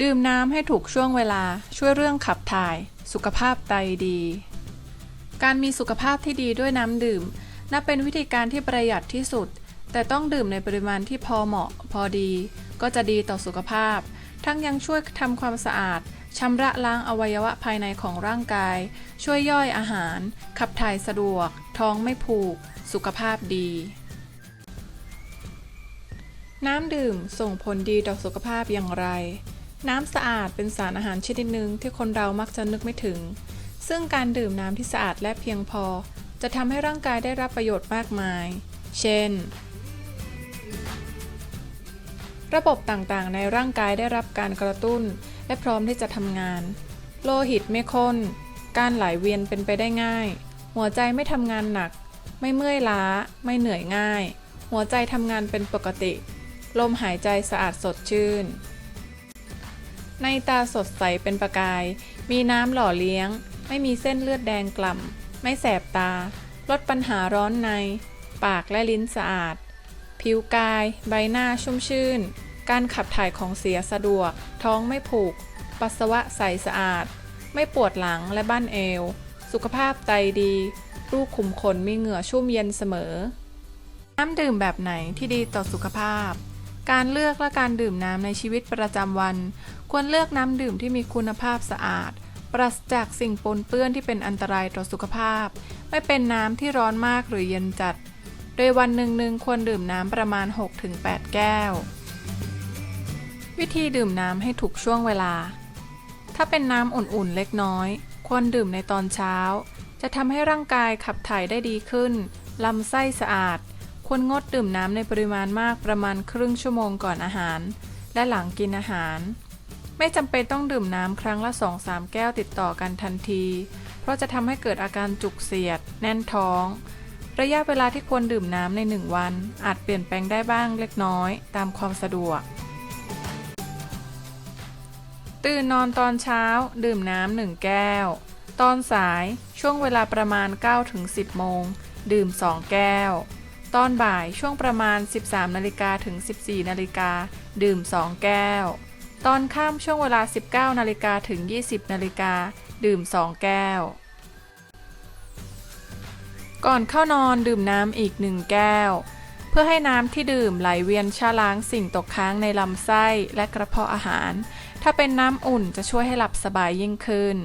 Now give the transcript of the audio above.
ดื่มน้ำให้ถูกช่วงเวลาช่วยเรื่องขับถ่าย สุขภาพไตดี การมีสุขภาพที่ดีด้วยน้ำดื่ม นับเป็นวิธีการที่ประหยัดที่สุด แต่ต้องดื่มในปริมาณที่พอเหมาะ พอดี ก็จะดีต่อสุขภาพ ทั้งยังช่วยทำความสะอาดชำระล้างอวัยวะภายในของร่างกาย ช่วยย่อยอาหาร ขับถ่ายสะดวก ท้องไม่ผูก สุขภาพดี น้ำดื่มส่งผลดีต่อสุขภาพอย่างไร น้ำสะอาดเป็นสารอาหารชนิดหนึ่งที่คนเรามักจะนึกไม่ถึง ซึ่งการดื่มน้ำที่สะอาดและเพียงพอ จะทำให้ร่างกายได้รับประโยชน์มากมาย เช่น ระบบต่างๆ ในร่างกายได้รับการกระตุ้น และพร้อมที่จะทำงาน โลหิตไม่ข้น การไหลเวียนเป็นไปได้ง่าย หัวใจไม่ทำงานหนัก ไม่เมื่อยล้า ไม่เหนื่อยง่าย หัวใจทำงานเป็นปกติ ลมหายใจสะอาดสดชื่น ในตาสดใสเป็นประกาย มีน้ำหล่อเลี้ยง ไม่มีเส้นเลือดแดงกล่ำ ไม่แสบตา ลดปัญหาร้อนใน ปากและลิ้นสะอาด ผิวกาย ใบหน้าชุ่มชื่น การขับถ่ายของเสียสะดวก ท้องไม่ผูก ปัสสาวะใสสะอาด ไม่ปวดหลังและบ้านเอว สุขภาพไตดีรูขุมขนมีเหงื่อชุ่มเย็นเสมอ น้ำดื่มแบบไหนที่ดีต่อสุขภาพการเลือกและการดื่มน้ำในชีวิตประจำวัน ควรเลือกน้ำดื่มที่มีคุณภาพสะอาด ปราศจากสิ่งปนเปื้อนที่เป็นอันตรายต่อสุขภาพ ไม่เป็นน้ำที่ร้อนมากหรือเย็นจัด โดยวันหนึ่งๆควรดื่มน้ำประมาณ 6-8 แก้ว วิธีดื่มน้ำให้ถูกช่วงเวลา ถ้าเป็นน้ำอุ่นๆเล็กน้อย ควรดื่มในตอนเช้า จะทำให้ร่างกายขับถ่ายได้ดีขึ้นลำไส้สะอาด ควรงดดื่มน้ำในปริมาณมากประมาณครึ่งชั่วโมงก่อนอาหาร และหลังกินอาหาร ไม่จำเป็นต้องดื่มน้ำครั้งละ 2-3 แก้วติดต่อกันทันที เพราะจะทำให้เกิดอาการจุกเสียด แน่นท้อง ระยะเวลาที่ควรดื่มน้ำใน 1 วัน อาจเปลี่ยนแปลงได้บ้างเล็กน้อย ตามความสะดวก ตื่นนอนตอนเช้า ดื่มน้ำหนึ่งแก้ว ตอนสายช่วงเวลาประมาณ 9-10 โมง ดื่ม 2 แก้ว ตอนบ่ายช่วงประมาณ 13นาฬิกาถึง 14นาฬิกาดื่ม 2 แก้ว ตอนข้ามช่วงเวลา 19นาฬิกาถึง 20นาฬิกาดื่ม 2 แก้ว ก่อนเข้านอนดื่มน้ำอีก 1 แก้ว เพื่อให้น้ำที่ดื่มไหลเวียนชะล้างสิ่งตกค้างในลำไส้และกระเพาะอาหาร ถ้าเป็นน้ำอุ่นจะช่วยให้หลับสบายยิ่งขึ้น